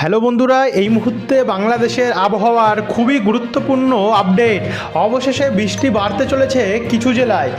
Hello বন্ধুরা, এই মুহূর্তে বাংলাদেশের আবহাওয়ার খুবই গুরুত্বপূর্ণ আপডেট। অবশেষে বৃষ্টি বাড়তে চলেছে কিছু জেলায়।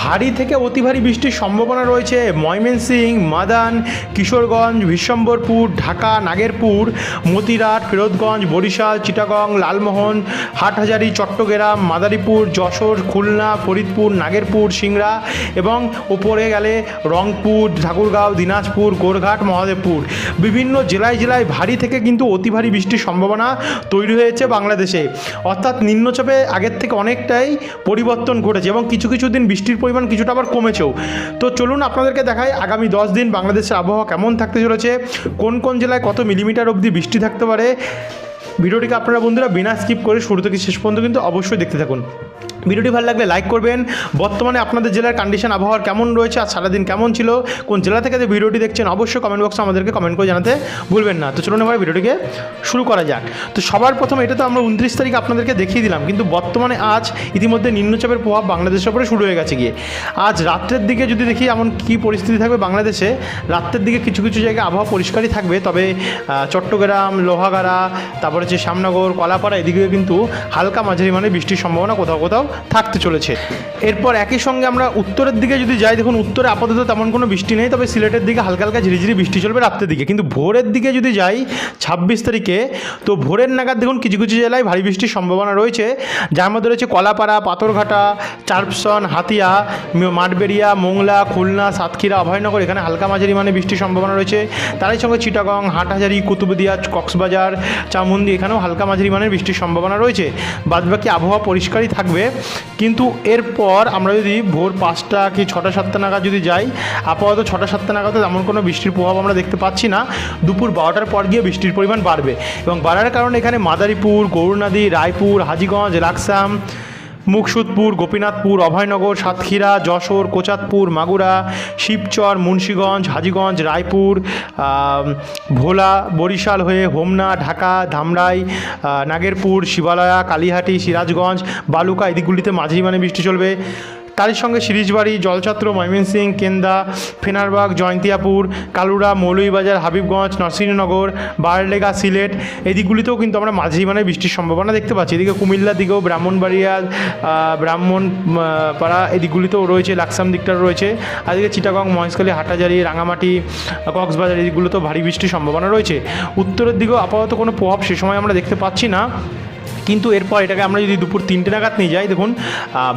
ভারী থেকে অতি ভারী বৃষ্টির সম্ভাবনা রয়েছে ময়মনসিং মাদান, কিশোরগঞ্জ, বিশ্বম্বরপুর, ঢাকা, নাগেরপুর, মতিরাট, ফিরোজগঞ্জ, বরিশাল, চিটাগং, লালমোহন, হাটহাজারি, চট্টগ্রাম, মাদারীপুর, যশোর, খুলনা, ফরিদপুর, নাগেরপুর, সিংড়া এবং উপরে গেলে রংপুর, ঠাকুরগাঁও, দিনাজপুর, গোরঘাট, মহাদেবপুর। বিভিন্ন জেলায় জেলায় ভারী থেকে কিন্তু অতি ভারী বৃষ্টির সম্ভাবনা তৈরি হয়েছে বাংলাদেশে। অর্থাৎ নিম্নচাপে আগের থেকে অনেকটাই পরিবর্তন ঘটেছে এবং কিছু কিছু দিন বৃষ্টির পরিমাণ কিছুটা আবার কমেছেও। তো চলুন আপনাদেরকে দেখাই আগামী দশ দিন বাংলাদেশের আবহাওয়া কেমন থাকতে চলেছে, কোন কোন জেলায় কত মিলিমিটার অবধি বৃষ্টি থাকতে পারে। ভিডিওটিকে আপনারা বন্ধুরা বিনা স্কিপ করে শুরু থেকে শেষ পর্যন্ত কিন্তু অবশ্যই দেখতে থাকুন। ভিডিওটি ভালো লাগলে লাইক করবেন। বর্তমানে আপনাদের জেলার কন্ডিশন আবহাওয়ার কেমন রয়েছে, আর সারাদিন কেমন ছিল, কোন জেলা থেকে যে ভিডিওটি দেখছেন, অবশ্যই কমেন্ট বক্সে আমাদেরকে কমেন্ট করে জানাতে ভুলবেন না। তো চলুন এবার ভিডিওটিকে শুরু করা যাক। তো সবার প্রথম এটা তো আমরা উনত্রিশ তারিখ আপনাদেরকে দেখিয়ে দিলাম, কিন্তু বর্তমানে আজ ইতিমধ্যে নিম্নচাপের প্রভাব বাংলাদেশের উপরে শুরু হয়ে গেছে গিয়ে। আজ রাত্রের দিকে যদি দেখি এমন কী পরিস্থিতি থাকবে বাংলাদেশে, রাত্রের দিকে কিছু কিছু জায়গায় আবহাওয়া পরিষ্কারই থাকবে, তবে চট্টগ্রাম, লোহাগাড়া, তারপরে হচ্ছে শ্যামনগর, কলাপাড়া এদিকে কিন্তু হালকা মাঝারি মানে বৃষ্টির সম্ভাবনা কোথাও কোথাও থাকতে চলেছে। এরপর একই সঙ্গে আমরা উত্তরের দিকে যদি যাই, দেখুন উত্তরে আপাতত তেমন কোনো বৃষ্টি নেই, তবে সিলেটের দিকে হালকা হালকা ঝিরিঝিরি বৃষ্টি চলবে রাত্রের দিকে। কিন্তু ভোরের দিকে যদি যাই, ছাব্বিশ তারিখে, তো ভোরের নাগাদ দেখুন কিছু কিছু জেলায় ভারী বৃষ্টির সম্ভাবনা রয়েছে। যার মধ্যে রয়েছে কলাপাড়া, পাথরঘাটা, চারপসন, হাতিয়া মাঠবেড়িয়া, মোংলা, খুলনা, সাতক্ষীরা, অভয়নগর, এখানে হালকা মাঝারি মানে বৃষ্টির সম্ভাবনা রয়েছে। তারই সঙ্গে চিটাগং, হাটহাজারি, কুতুবদিয়া, কক্সবাজার চামুন্দি এখানেও হালকা মাঝারি মানের বৃষ্টির সম্ভাবনা রয়েছে। বাদবাকি আবহাওয়া পরিষ্কারই থাকবে। কিন্তু এরপর আমরা যদি ভোর পাঁচটা কি ছটা, সাতটা নাগাদ যদি যাই, আপাতত ছটা, সাতটা নাগাদ তেমন কোনো বৃষ্টির প্রভাব আমরা দেখতে পাচ্ছি না। দুপুর বারোটার পর গিয়ে বৃষ্টির পরিমাণ বাড়বে। এবং বাড়ার কারণে এখানে মাদারীপুর গৌরনদী রায়পুর, হাজিগঞ্জ, লাকসাম মুকসুদপুর, গোপীনাথপুর, অভয়নগর, সাতক্ষীরা, যশোর, কোচাতপুর, মাগুরা, শিবচর, মুন্সীগঞ্জ, হাজিগঞ্জ, রায়পুর ভোলা, বরিশাল হয়ে হোমনা, ঢাকা, ধামরাই নাগেরপুর, শিবালয়া, কালীহাটি, সিরাজগঞ্জ, বালুকা, এদিকগুলিতে মাঝারি মানে বৃষ্টি চলবে। তারই সঙ্গে সিরিজবাড়ি, জলছত্র ময়মনসিং কেন্দা, ফেনারবাগ, জয়ন্তিয়াপুর, কালুরা, মৌলভীবাজার, হাবিবগঞ্জ, নরসিংহনগর বারলেগা সিলেট, এই দিকগুলিতেও কিন্তু আমরা মাঝারি মানে বৃষ্টির সম্ভাবনা দেখতে পাচ্ছি। এদিকে কুমিল্লার দিকেও, ব্রাহ্মণবাড়িয়া ব্রাহ্মণ পাড়া এই দিকগুলিতেও রয়েছে, লাকসাম দিকটাও রয়েছে। এদিকে চিটাগং, মহেশখালী হাটাজারি রাঙামাটি, কক্সবাজার, এই দিকগুলোতেও ভারী বৃষ্টির সম্ভাবনা রয়েছে। উত্তরের দিকেও আপাতত কোনো প্রভাব সে সময় আমরা দেখতে পাচ্ছি না। কিন্তু এরপর এটাকে আমরা যদি দুপুর তিনটে নাগাদ নিয়ে যাই, দেখুন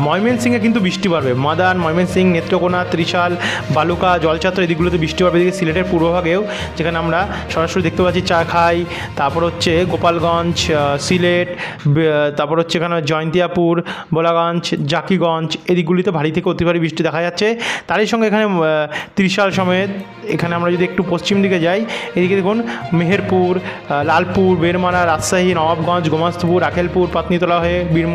ময়মনসিংহে কিন্তু বৃষ্টি পারবে মাদান ময়মনসিং নেত্রকোনা, ত্রিশাল, বালুকা, জলছাত্র এদিকগুলোতে বৃষ্টি পারবে এদিকে সিলেটের পূর্বভাগেও যেখানে আমরা সরাসরি দেখতে পাচ্ছি চাখাই তারপর হচ্ছে গোপালগঞ্জ সিলেট তারপর হচ্ছে এখানে জয়ন্তিয়াপুর, বোলাগঞ্জ, জাকিগঞ্জ এদিকগুলিতে ভারী থেকে অতি ভারী বৃষ্টি দেখা যাচ্ছে। তারই সঙ্গে এখানে ত্রিশাল সমেত এখানে আমরা যদি একটু পশ্চিম দিকে যাই, এদিকে দেখুন, মেহেরপুর লালপুর বেরমারা রাজশাহী, নবাবগঞ্জ, গোমাস্তপুর আখেলপুর পাতনিতলা হয়ে বীর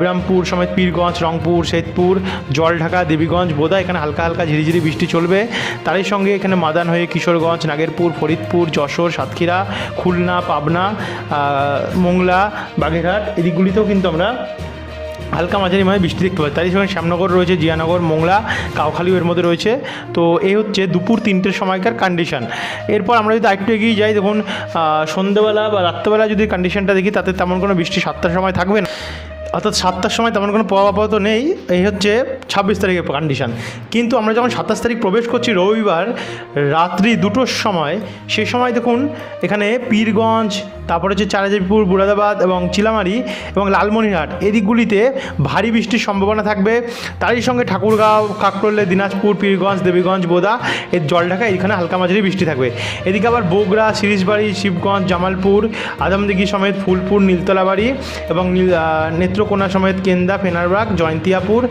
বিরামপুর সমেত পীরগঞ্জ, রংপুর, শেতপুর, জলঢাকা, দেবীগঞ্জ, বোদা, এখানে হালকা হালকা ঝিরিঝিরি বৃষ্টি চলবে। তারই সঙ্গে এখানে মাদান হয়ে কিশোরগঞ্জ, নাগেরপুর, ফরিদপুর, যশোর, সাতক্ষীরা, খুলনা, পাবনা মোংলা, বাগেরহাট, এদিকগুলিতেও কিন্তু আমরা হালকা মাঝারি মাঝে বৃষ্টি দেখতে পাচ্ছি। তাই সঙ্গে শ্যামনগর রয়েছে, জিয়ানগর, মোংলা কাউখালিও এর মধ্যে রয়েছে। তো এই হচ্ছে দুপুর তিনটের সময়কার কন্ডিশন এরপর আমরা যদি আরেকটু এগিয়ে যাই, দেখুন সন্ধ্যেবেলা বা রাত্রেবেলা যদি কন্ডিশনটা দেখি, তাতে তেমন কোনো বৃষ্টি সাতটার সময় থাকবে না। অর্থাৎ সাতটার সময় তেমন কোনো প্রভাব আপাতত নেই। এই হচ্ছে ছাব্বিশ তারিখের কন্ডিশন কিন্তু আমরা যখন সাতাশ তারিখ প্রবেশ করছি রবিবার রাত্রি দুটোর সময় সেই সময় দেখুন এখানে পীরগঞ্জ তারপরে হচ্ছে চারাজিপুর বুরাদাবাদ এবং চিলামারি এবং লালমনিরহাট। এদিকগুলিতে ভারী বৃষ্টির সম্ভাবনা থাকবে। তারই সঙ্গে ঠাকুরগাঁও কাকরোলে দিনাজপুর পীরগঞ্জ দেবীগঞ্জ বোদা এর জল জলঢাকা এখানে হালকা মাঝারি বৃষ্টি থাকবে। এদিকে আবার বগুড়া শিরিশবাড়ি শিবগঞ্জ জামালপুর আদমদিঘি সমেত ফুলপুর নীলতলাবাড়ি এবং আহ, নেত্রকোনা সমেত কেন্দা ফেনারবাগ, জয়ন্তিয়াপুর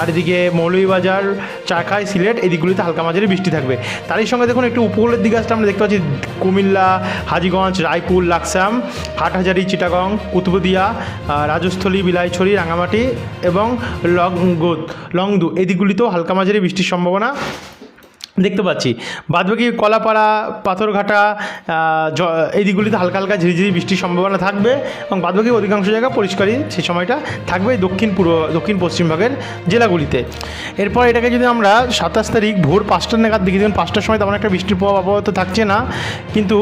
আর এদিকে মৌলভীবাজার চাকাই সিলেট এদিকগুলিতে হালকা মাঝারি বৃষ্টি থাকবে। তারই সঙ্গে দেখুন একটু উপকূলের দিকে আসলে আমরা দেখতে পাচ্ছি কুমিল্লা, হাজিগঞ্জ, রায়পুর, লাকসাম, হাটহাজারি, চিটাগং, কুতুবদিয়া রাজস্থলী, বিলাইছড়ি রাঙামাটি এবং লংগুদ লংদু। এই দিকগুলিতেও হালকা মাঝারি বৃষ্টির সম্ভাবনা। দেখতে পাচ্ছি। বাদবাকি কলাপাড়া, পাথরঘাটা এই দিকগুলিতে হালকা হালকা ঝিরিঝিরি বৃষ্টির সম্ভাবনা থাকবে এবং বাদবাকি অধিকাংশ জায়গা পরিষ্কারই সেই সময়টা থাকবে দক্ষিণ পূর্ব, দক্ষিণ পশ্চিম ভাগের জেলাগুলিতে। এরপর এটাকে যদি আমরা সাতাশ তারিখ ভোর পাঁচটা নাগাদ দেখি, দেখুন পাঁচটার সময় তেমন একটা বৃষ্টির প্রভাব আপাতত থাকছে না। কিন্তু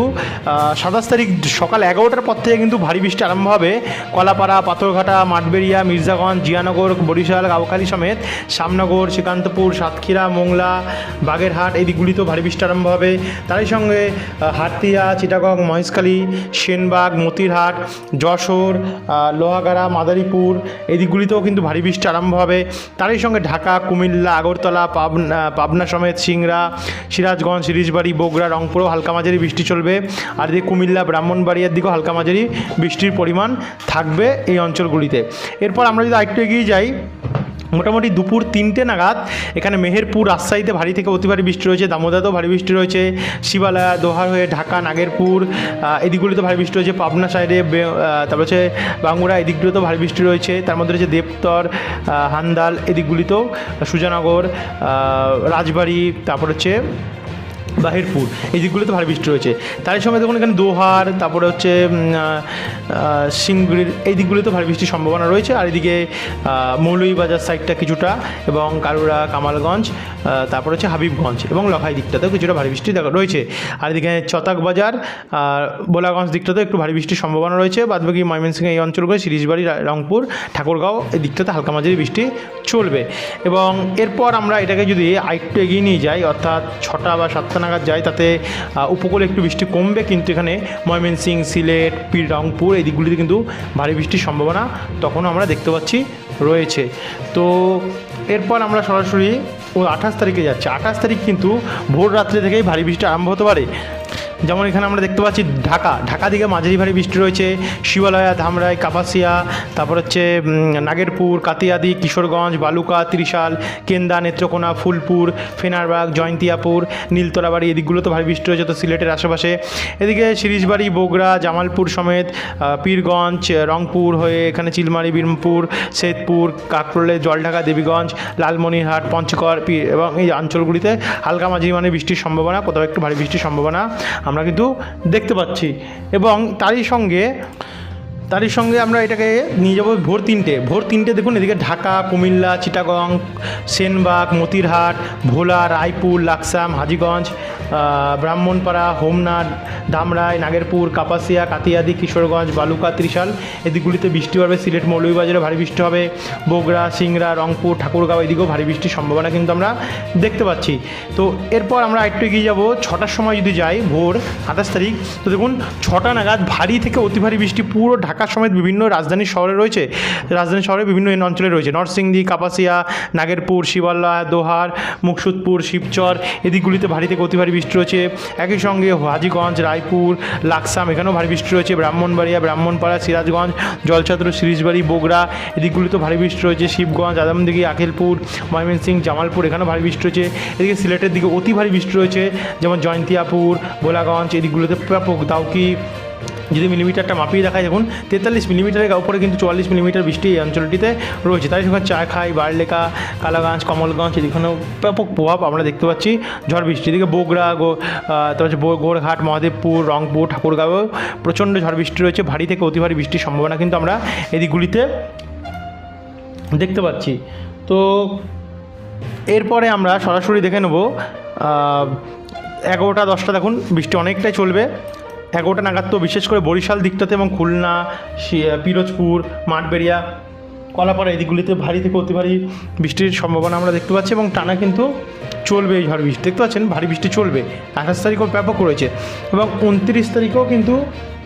সাতাশ তারিখ সকাল এগারোটার পর থেকে কিন্তু ভারী বৃষ্টি আরম্ভ হবে। কলাপাড়া, পাথরঘাটা, মাঠবেড়িয়া, মির্জাগঞ্জ, জিয়ানগর, বরিশাল গাওখালি সমেত শ্যামনগর শ্রীকান্তপুর, সাতক্ষীরা, মোংলা, বাগেরহাট এই দিকগুলিতেও ভারী বৃষ্টি আরম্ভ হবে। তারই সঙ্গে হাতিয়া চিটাগং, মহেশখালী, সেনবাগ, মতিরহাট, যশোর লোহাগাড়া, মাদারীপুর এই দিকগুলিতেও কিন্তু ভারী বৃষ্টি আরম্ভ হবে। তারই সঙ্গে ঢাকা, কুমিল্লা, আগরতলা, পাবনা পাবনা সমেত সিংড়া, সিরাজগঞ্জ, সিরিজবাড়ি, বগুড়া, রংপুরেও হালকা মাঝারি বৃষ্টি চলবে। আর এদিকে কুমিল্লা, ব্রাহ্মণবাড়িয়ার দিকেও হালকা মাঝারি বৃষ্টির পরিমাণ থাকবে এই অঞ্চলগুলিতে। এরপর আমরা যদি আরেকটু এগিয়ে যাই মোটামুটি দুপুর তিনটে নাগাদ এখানে মেহেরপুর রাজশাহীতে ভারী থেকে অতি ভারী বৃষ্টি রয়েছে, দামোদাতেও ভারী বৃষ্টি রয়েছে, শিবালয়া, দোহার হয়ে ঢাকা, নাগেরপুর এদিকগুলিতে ভারী বৃষ্টি রয়েছে, পাবনা সাইডে তারপর হচ্ছে বাঙ্গুড়া এদিকগুলিতেও ভারী বৃষ্টি রয়েছে, তার মধ্যে রয়েছে দেবতর হান্দাল এদিকগুলিতেও সুজানগর রাজবাড়ি, তারপর হচ্ছে বাহিরপুর এই দিকগুলোতে ভারী বৃষ্টি রয়েছে। তার সঙ্গে দেখুন এখানে দোহার, তারপরে হচ্ছে সিংড়ির এই দিকগুলোতে ভারী বৃষ্টির সম্ভাবনা রয়েছে। আর এদিকে মৌলভীবাজার সাইডটা কিছুটা এবং কারুরা, কামালগঞ্জ তারপর হচ্ছে হাবিবগঞ্জ এবং লখাই দিকটাতেও কিছুটা ভারী বৃষ্টি দেখা রয়েছে। আর এদিকে চতাক বাজার আর বোলাগঞ্জ দিকটাতেও একটু ভারী বৃষ্টির সম্ভাবনা রয়েছে। বাদবাকি ময়মনসিংহ এই অঞ্চলগুলো, সিরিজবাড়ি রংপুর, ঠাকুরগাঁও, এই দিকটাতে হালকা মাঝারি বৃষ্টি চলবে। এবং এরপর আমরা এটাকে যদি আরেকটু এগিয়ে নিয়ে যাই, অর্থাৎ ছটা বা সাতটা নাগাদ যাই তাতে উপকূলে একটু বৃষ্টি কমবে, কিন্তু এখানে ময়মনসিং, সিলেট পীর রংপুর এই দিকগুলিতে কিন্তু ভারী বৃষ্টির সম্ভাবনা তখনও আমরা দেখতে পাচ্ছি রয়েছে। তো, এরপর আমরা সরাসরি ও আঠাশ তারিখে যাচ্ছি। আঠাশ তারিখ কিন্তু ভোর রাত্রি থেকেই ভারী বৃষ্টি আরম্ভ হতে পারে। যেমন এখানে আমরা দেখতে পাচ্ছি ঢাকা। ঢাকা দিকে মাঝারি ভারী বৃষ্টি রয়েছে। শিবালয়া, ধামরাই, কাপাসিয়া, তারপর হচ্ছে নাগেরপুর, কাতিয়াদি, কিশোরগঞ্জ, বালুকা, ত্রিশাল, কেন্দা, নেত্রকোনা, ফুলপুর, ফেনারবাগ, জয়ন্তিয়াপুর, নীলতলাবাড়ি এদিকগুলোতে ভারী বৃষ্টি রয়েছে তো সিলেটের আশেপাশে। এদিকে সিরিজবাড়ি, বগুড়া, জামালপুর সমেত পীরগঞ্জ, রংপুর হয়ে এখানে চিলমারি, বীরমপুর সেতপুর কাকরোলে, জলঢাকা, দেবীগঞ্জ, লালমনিরহাট, পঞ্চগড় এবং এই অঞ্চলগুলিতে হালকা মাঝারি মানে বৃষ্টির সম্ভাবনা, কোথাও একটু ভারী বৃষ্টির সম্ভাবনা। আমরা কিন্তু দেখতে পাচ্ছি। এবং তারই সঙ্গে তারই সঙ্গে আমরা এটাকে নিয়ে যাব ভোর তিনটে। ভোর তিনটে দেখুন, এদিকে ঢাকা, কুমিল্লা, চিটাগং, সেনবাগ, মতিরহাট, ভোলা, রায়পুর, লাকসাম, হাজিগঞ্জ ব্রাহ্মণপাড়া হোমনাথ ধামরাই নাগেরপুর, কাপাসিয়া, কাতিয়াদি, কিশোরগঞ্জ, বালুকা, ত্রিশাল। এদিকগুলিতে বৃষ্টি হবে, সিলেট, মৌলভীবাজারে ভারী বৃষ্টি হবে, বগুড়া, সিংড়া, রংপুর, ঠাকুরগাঁও, এদিকেও ভারী বৃষ্টির সম্ভাবনা কিন্তু আমরা দেখতে পাচ্ছি। তো এরপর আমরা একটু এগিয়ে যাব, ছটার সময় যদি যাই, ভোর আঠাশ তারিখ, তো দেখুন, ছটা নাগাদ ভারী থেকে অতি ভারী বৃষ্টি পুরো ঢাকা সমেত বিভিন্ন রাজধানী শহরে রয়েছে, রাজধানী শহরে বিভিন্ন অঞ্চলে রয়েছে। নরসিংদী, কাপাসিয়া, নাগেরপুর, শিবালয়া, দোহার, মুকসুদপুর, শিবচর এদিকগুলিতে ভারীতে অতি ভারী বৃষ্টি রয়েছে। একই সঙ্গে হাজিগঞ্জ, রায়পুর, লাকসাম এখানেও ভারী বৃষ্টি রয়েছে। ব্রাহ্মণবাড়িয়া, ব্রাহ্মণপাড়া, সিরাজগঞ্জ, জলছাত্র, সিরিজবাড়ি, বগুড়া এদিকগুলিতে ভারী বৃষ্টি রয়েছে। শিবগঞ্জ, আদমদিঘি আখিলপুর ময়মনসিংহ, জামালপুর এখানেও ভারী বৃষ্টি রয়েছে। এদিকে সিলেটের দিকে অতি ভারী বৃষ্টি রয়েছে, যেমন জয়ন্তিয়াপুর ভোলাগঞ্জ এদিকগুলোতে দাউকি যদি মিলিমিটারটা মাপিয়ে দেখায়, দেখুন, তেতাল্লিশ মিলিমিটারের উপরে কিন্তু চুয়াল্লিশ মিলিমিটার বৃষ্টি এই অঞ্চলটিতে রয়েছে। তাই সঙ্গে চাখাই বারলেখা কালাগঞ্জ, কমলগঞ্জ, এদিকেও ব্যাপক প্রভাব আমরা দেখতে পাচ্ছি। ঝড় বৃষ্টি, এদিকে বগুড়া, গো তারপর হচ্ছে গোরঘাট মহাদেবপুর, রংপুর, ঠাকুরগাঁও প্রচণ্ড ঝড় বৃষ্টি রয়েছে। ভারী থেকে অতি ভারী বৃষ্টির সম্ভাবনা কিন্তু আমরা এদিকগুলিতে দেখতে পাচ্ছি। তো এরপরে আমরা সরাসরি দেখে নেব এগারোটা, দশটা, দেখুন, বৃষ্টি অনেকটাই চলবে। এগারোটা নাগাদ তো বিশেষ করে বরিশাল দিকটাতে এবং খুলনা পিরোজপুর, মাঠবেড়িয়া, কলাপাড়া এদিকগুলিতে ভারী থেকে অতি ভারী বৃষ্টির সম্ভাবনা আমরা দেখতে পাচ্ছি এবং টানা কিন্তু চলবে এই ঝড় বৃষ্টি। দেখতে পাচ্ছেন, ভারী বৃষ্টি চলবে। আঠাশ তারিখও ব্যাপক রয়েছে এবং উনত্রিশ তারিখেও কিন্তু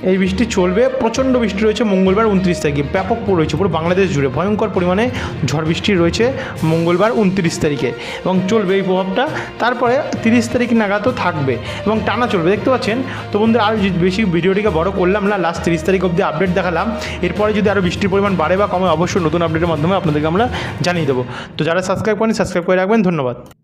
এই বৃষ্টি চলবে, প্রচণ্ড বৃষ্টি রয়েছে মঙ্গলবার উনত্রিশ তারিখে। ব্যাপক রয়েছে, পুরো বাংলাদেশ জুড়ে। ভয়ঙ্কর পরিমাণে ঝড় বৃষ্টি রয়েছে মঙ্গলবার উনত্রিশ তারিখে। এবং চলবে এই প্রভাবটা। তারপরে তিরিশ তারিখ নাগাদও থাকবে। এবং টানা চলবে, দেখতে পাচ্ছেন? তো বন্ধুরা আরও বেশি ভিডিওটিকে বড় করলাম না লাস্ট তিরিশ তারিখ অবধি আপডেট দেখালাম। এরপরে যদি আরও বৃষ্টির পরিমাণ বাড়ে বা কমে, অবশ্যই নতুন আপডেটের মাধ্যমে আপনাদেরকে আমরা জানিয়ে দেবো। তো যারা সাবস্ক্রাইব করেন সাবস্ক্রাইব করে রাখবেন। ধন্যবাদ।